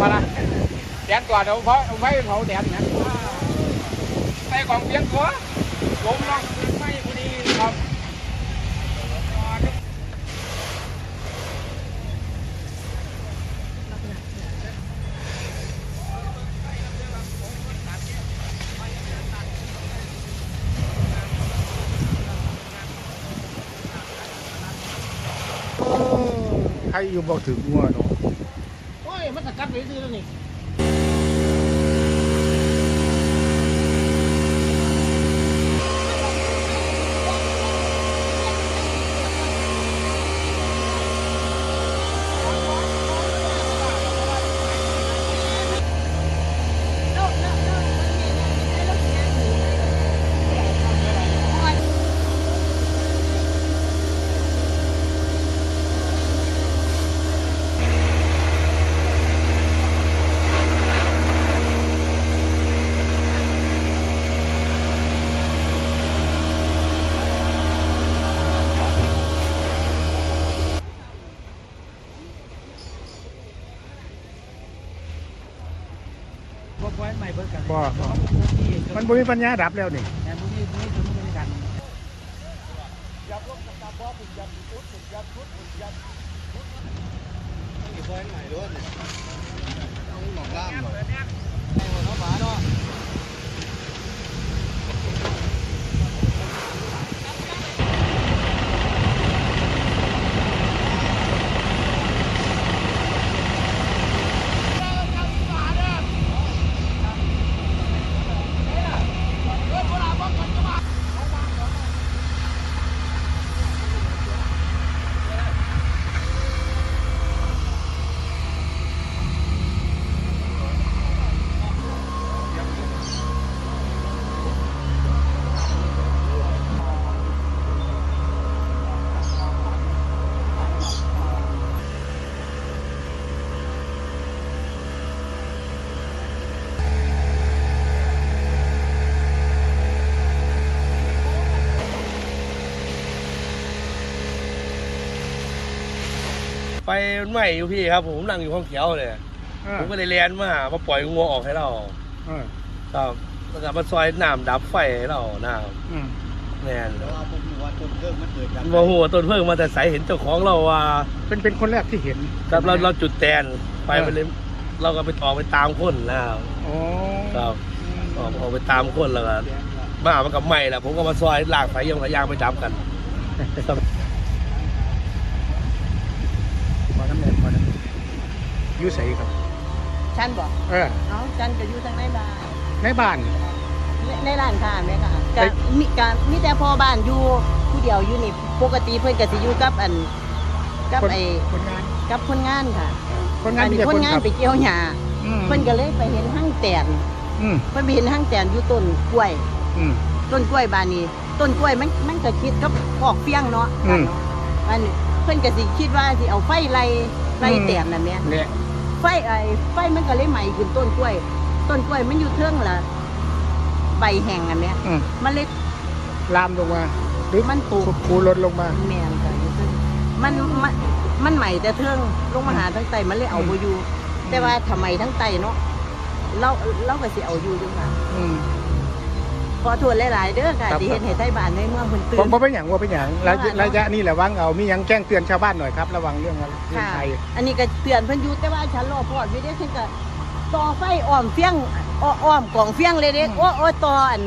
มาละแดนก่อนเอาเพราะไว้เผาแดนนะใส่ของเพียงตัวลมลอกไม่พอดีครับใครอยู่บอกถึงงัวเนาะ 干别的呢？ โอ้ยมันตะกัดไปซื้อแล้วนี่บ่ไว้ใหม่เบิดกันบ่ มันบ่มีปัญญาดับแล้วนี่แต่พวกนี้พวกนี้ตัวนี้กัน ไฟมันไหม้อยู่พี่ครับ ผมนั่งอยู่ห้องเขียวเลยเออผมก็เลยเรียนมามาปล่อยงัวออกให้เราเออครับแล้วก็มาซอยน้ำดับไฟให้เราน้อืมำแน่นว่าผมว่าต้นเครื่องมันเกิดจากว่าหัวต้นเพิ่งมาแต่ใสเห็นเจ้าของเราว่าเป็นเป็นคนแรกที่เห็นครับเราเราจุดแตนไฟไปเลยเราก็ไปออกไปตามคนนะครับอ๋อครับออกออกไปตามคนแล้วก็ มามันกับไหม้แหละผมก็มาซอยลากไฟยงสายยางไปดับกัน ขอน้ำแดงขอน้ำแดง อยุ่ใสครับ ฉันบอกเออ เอาฉันจะอยู่ทางในบ้านในบ้าน ในในร้านค้าแม่ค่ะเอ้กะยมีกะมีแต่พ่อบ้านอยู่ผู้เดียวอยู่นี่ปกติเพิ่นก็สิอยู่กับอันกับคนไอ้คนงานกับคนงานค่ะคนงานอัมีนี้แต่คคนนงานขับไปเกี่ยวหญ้าอืมเพิ่นก็เลยไปเห็นห้างแตนอืมเพิ่นไปเห็นห้างแตนอยู่ต้นกล้วย อืม ต้นกล้วยบ้านนี้ ต้นกล้วยมันมันก็คิดกับออกเฟี้ยงเนาะอืมอันนี้เพิ่นก็สิคิดว่าสิเอาไฟไล่ไล่แตนน่ะแม่เนี่ย ไฟไอ้ไฟมันก็เลยไหม้ขึ้นต้นกล้วย ต้นกล้วยมันอยู่เทิงละใบแห้งอันเนี้ย อืมมันเลย ลามลงมาหรือมันปลูก คูลดลงมา แมนค่ะอยู่เทิงมันมันมันใหม่แต่เทิงลงมาหาทั้งไตมันเลยเอาบ่อยู่ แต่ว่าทำไมทั้งไตเนาะเราเราก็สิเอาอยู่อยู่ค่ะ อืมข อโทษหลายๆเด้อค่ะครับ ที่เฮ็ดให้ไทบ้านในเมืองเพิ่นตื่บ่นบ่เป็นอย่างว่าเป็นอย่างระยะว่าเนอะระยะนี้แหละวังเอามีหยังแจ้งเตือนชาวบ้านหน่อยครับระวังเรื่องอะไรเรื่องค่ะ ไฟ อันนี้ก็เตือนเพิ่นอยู่แต่ว่าฉันรอพอดอยู่เด้ฉันก็ต่อไฟอ้อมเฟียงอ้ออ้อมกองเฟียงเลยเด้โอ้โอ้ต่ออัน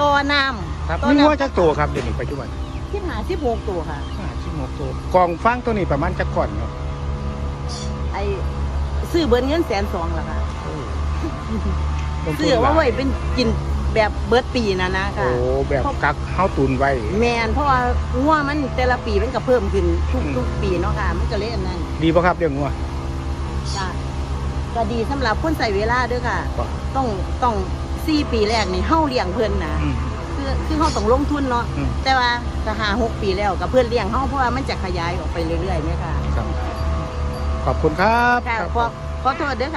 ต่อน้ำครับต่อมีน้ำงัวจักตัวครับเดี๋ยวนี้ปัจจุบันคิดหา16ตัวค่ะ ห้าสิบหกตัวกองฟางตัวนี้ประมาณจักก่อนเนาะไอ้ซื้อเบิร์เงินแสนสองละค่ะลงทุนซื้อว่าหลไว้เป็นกิน แบบเบิร์ดปีนะนะโอ้ค่ะ แบบกักเฮาตุนไว้ แมนเพราะว่างัวมันแต่ละปีมันก็เพิ่มขึ้นทุกอืม ทุกปีเนาะค่ะ มันก็เลยอันนั้นดีป่ะครับเรื่องงัว จ้ะก็ดีสำหรับคนใส่เวลาด้วยค่ะ ครับ ต้องต้องสี่ปีแรกนี่เฮาเลี้ยงเพิ่นนะอืม คือคือเฮาต้องลงทุนเนาะอืม แต่ว่าก็หาหกปีแล้วกับเพื่อนเลี้ยงเฮาเพราะว่ามันจะขยายออกไปเรื่อยๆเนี่ยค่ะครับ ขอบคุณครับ ค่ะครับขอขอโทษเด้อค่ะ